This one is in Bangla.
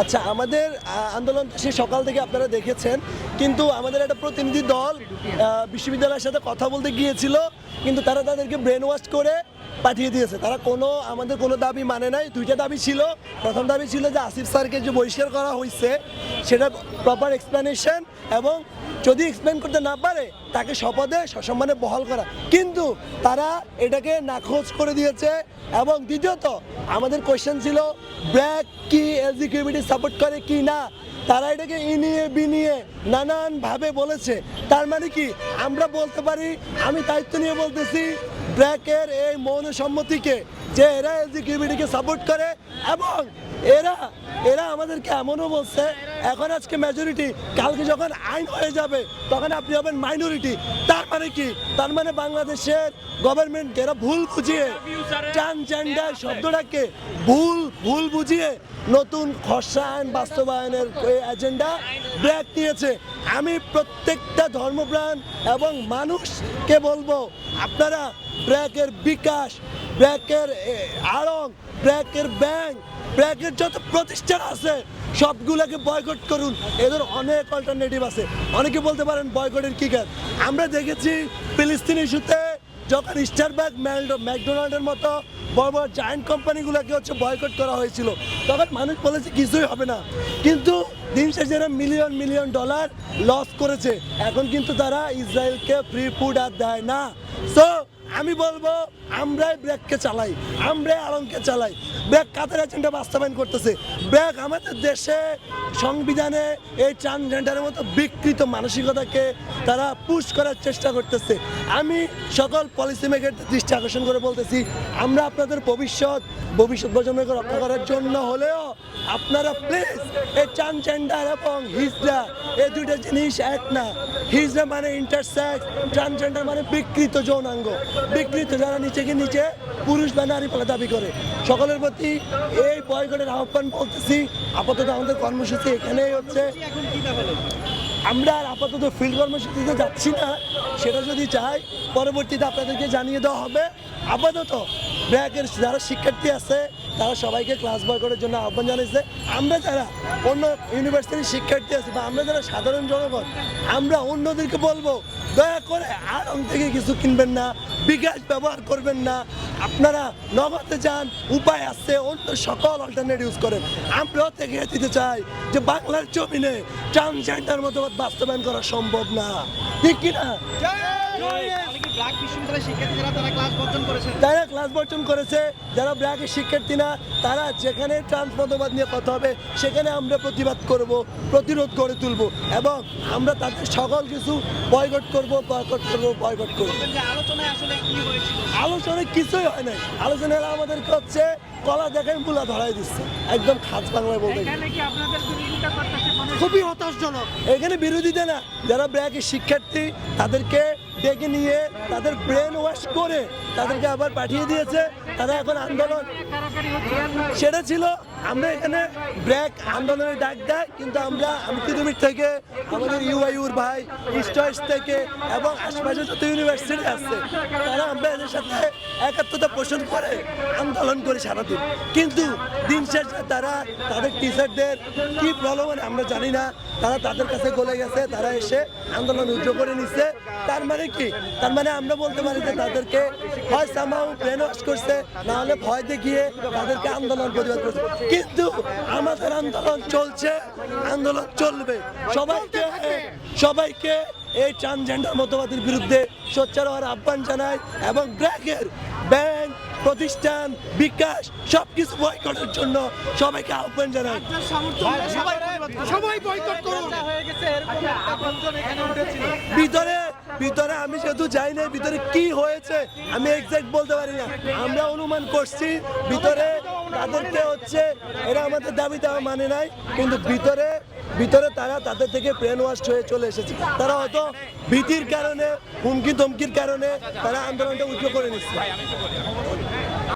আচ্ছা আমাদের আন্দোলন সে সকাল থেকে আপনারা দেখেছেন, কিন্তু আমাদের একটা প্রতিনিধি দল বিশ্ববিদ্যালয়ের সাথে কথা বলতে গিয়েছিল, কিন্তু তারা তাদেরকে ব্রেন ওয়াশ করে পাঠিয়ে দিয়েছে। তারা কোনো, আমাদের কোনো দাবি মানে নাই। দুইটা দাবি ছিল। প্রথম দাবি ছিল যে আসিফ স্যারকে যে বহিষ্কার করা হয়েছে সেটা প্রপার এক্সপ্লেনেশন এবং যদি এক্সপ্লেন করতে না পারে, তাকে শপথে সসম্মানে বহাল করা। কিন্তু তারা এটাকে নাকচ করে দিয়েছে এবং দ্বিতীয়ত, আমাদের কোয়েশ্চেন ছিল ব্র্যাক কি এলজিকিউবিটি সাপোর্ট করে কি না? তারা এটাকে ইনিয়ে বিনিয়ে নানানভাবে বলেছে। তার মানে কি? আমরা বলতে পারি, আমি দায়িত্ব নিয়ে বলতেছি ব্র্যাকের এই মৌন সম্মতিকে যে এরা এলজিকিউবিটিকে সাপোর্ট করে এবং এরা এরা আমাদেরকে এমনও বলছে, এখন আজকে মেজরিটি কালকে যখন আইন হয়ে যাবে, তখন আপনি হবেন মাইনরিটি তার মানে কি? তার মানে বাংলাদেশের গভর্নমেন্ট এরা ভুল বুঝিয়ে ট্রান্সজেন্ডার শব্দটাকে ভুল ভুল বুঝিয়ে নতুন খসড়া আইন বাস্তবায়নের এজেন্ডা ব্রেক নিয়েছে। আমি প্রত্যেকটা ধর্মপ্রাণ এবং মানুষকে বলব, আপনারা ব্র্যাকের বিকাশ, ব্র্যাকের আড়ং, ব্র্যাকের ব্যাংক, ব্র্যাকের যত প্রতিষ্ঠান আছে, সবগুলোকে বয়কট করুন। এদের অনেক অল্টারনেটিভ আছে। অনেকে বলতে পারেন বয়কটের কি কাজ? আমরা দেখেছি ফিলিস্তিন ইস্যুতে যখন স্টারবাক ম্যাকডোনাল্ডের মতো বড় বড় জায়েন্ট কোম্পানিগুলোকে হচ্ছে বয়কট করা হয়েছিল। তখন মানুষ বলেছে কিছুই হবে না। কিন্তু দিন শেষে মিলিয়ন মিলিয়ন ডলার লস করেছে। এখন কিন্তু তারা ইসরায়েলকে ফ্রি ফুড আর দেয় না। সো আমি বলব, আমরাই ব্র্যাককে চালাই, আমরাই আলমকে চালাই। ব্র্যাক কাদের এজেন্ডা বাস্তবায়ন করতেছে? ব্র্যাক আমাদের দেশে সংবিধানে এই ট্রান্সজেন্ডারের মতো বিকৃত মানসিকতাকে তারা পুশ করার চেষ্টা করতেছে। আমি সকল পলিসি মেকারদের দৃষ্টি আকর্ষণ করে বলতেছি, আমরা আপনাদের ভবিষ্যৎ ভবিষ্যৎ প্রজন্মকে রক্ষা করার জন্য হলেও আপনারা প্লিজ এই ট্রান্সজেন্ডার এবং হিজড়া এই দুইটা জিনিস এক না। হিজড়া মানে ইন্টারসেক্স ট্রান্সজেন্ডার মানে বিকৃত যৌনাঙ্গ। বিকৃত, যারা নিচেকে নিচে পুরুষ বা নারী বলে দাবি করে। সকলের প্রতি এই বয়কটের আহ্বান বলতেছি, আপাতত আমাদের কর্মসূচি এখানেই হচ্ছে। আমরা আর আপাতত ফিল্ড কর্মসূচিতে যাচ্ছি না, সেটা যদি চাই, পরবর্তীতে আপনাদেরকে জানিয়ে দেওয়া হবে। আপাতত ব্র্যাকের যারা শিক্ষার্থী আছে, তারা সবাইকে ক্লাস বয়কটের জন্য আহ্বান জানিয়েছে। আমরা যারা অন্য ইউনিভার্সিটির শিক্ষার্থী আছি বা আমরা যারা সাধারণ জনগণ, আমরা অন্যদেরকে বলব দয়া করে আর অং থেকে কিছু কিনবেন না বিকাশ ব্যবহার করবেন না। আপনারা নগদে যান উপায় আছে অন্য সকল অল্টারনেট ইউজ করেন। আমরাও থেকে দিতে চাই যে বাংলার জমিনে ট্রান্সজেন্ডার মতবাদ বাস্তবায়ন করা সম্ভব না। ঠিক কিনা ব্র্যাক বিশ্ববিদ্যালয়ের শিক্ষার্থী যারা তারা ক্লাস বর্জন করেছেন তারা ক্লাস বর্জন করেছে। যারা ব্র্যাকের শিক্ষার্থী না তারা যেখানে ট্রান্স মতবাদ নিয়ে কথা হবে সেখানে আমরা প্রতিবাদ করব প্রতিরোধ গড়ে তুলব এবং আমরা তাদের সকল কিছু বয়কট করব বয়কট করব বয়কট করব। আলোচনায় আসলে কি হয়েছিল? আলোচনায় কিছুই হয় নাই। আলোচনায় আমাদেরকে হচ্ছে কলা দেখেন মূলা ধরাই দিচ্ছে। একদম খাস বাংলায় বলতে খুবই হতাশজনক। এখানে বিরোধীতে না। যারা ব্র্যাকের শিক্ষার্থী তাদেরকে ডেকে নিয়ে তাদের ব্রেন ওয়াশ করে তাদেরকে আবার পাঠিয়ে দিয়েছে। তারা এখন আন্দোলন সেটা ছিল। আমরা এখানে ব্র্যাক আন্দোলনের ডাক দেয়, কিন্তু আমরা আমকিদুমির থেকে আমাদের ইউআইউর ভাই ইস্টয়েস থেকে এবং আশপাশে যত ইউনিভার্সিটি আছে, তারা আমরা এদের সাথে একাত্মতা পোষণ করে আন্দোলন করে সারাদিন। কিন্তু দিন শেষে তারা, তাদের টিচারদের কি প্রলোভন আমরা জানি না। তারা তাদের কাছে গলে গেছে, তারা এসে আন্দোলন উজ্জ্ব করে নিচ্ছে তার মানে কি? তার মানে আমরা বলতে পারি যে তাদেরকে হয় সামাও ব্রেন ওয়াশ করছে, না হলে ভয় দেখিয়ে তাদেরকে আন্দোলন প্রতিবাদ করছে। কিন্তু আমাদের আন্দোলন চলছে, আন্দোলন চলবে। সবাইকে সবাইকে এই ট্রান্সজেন্ডার মতবাদের বিরুদ্ধে সোচ্চার হওয়ার আহ্বান জানায় এবং ব্র্যাকের ব্যাংক প্রতিষ্ঠান বিকাশ সবকিছু বয়কটের জন্য সবাইকে আহ্বান জানায় সবাই সবাই বয়কট করুন হয়ে গেছে এরকম একটা বঞ্চন এখানে উঠেছিল ভিতরে ভিতরে আমি যেহেতু যাই না ভিতরে কি হয়েছে আমি এক্সাক্ট বলতে পারি না আমরা অনুমান করছি ভিতরে তাদেরকে হচ্ছে এরা আমাদের দাবি দেওয়া মানে নাই কিন্তু ভিতরে ভিতরে তারা তাদের থেকে ব্রেন ওয়াশ হয়ে চলে এসেছে। তারা হয়তো ভীতির কারণে হুমকি ধমকির কারণে তারা আন্দোলনটা উজ্জ্ব করে নিচ্ছে।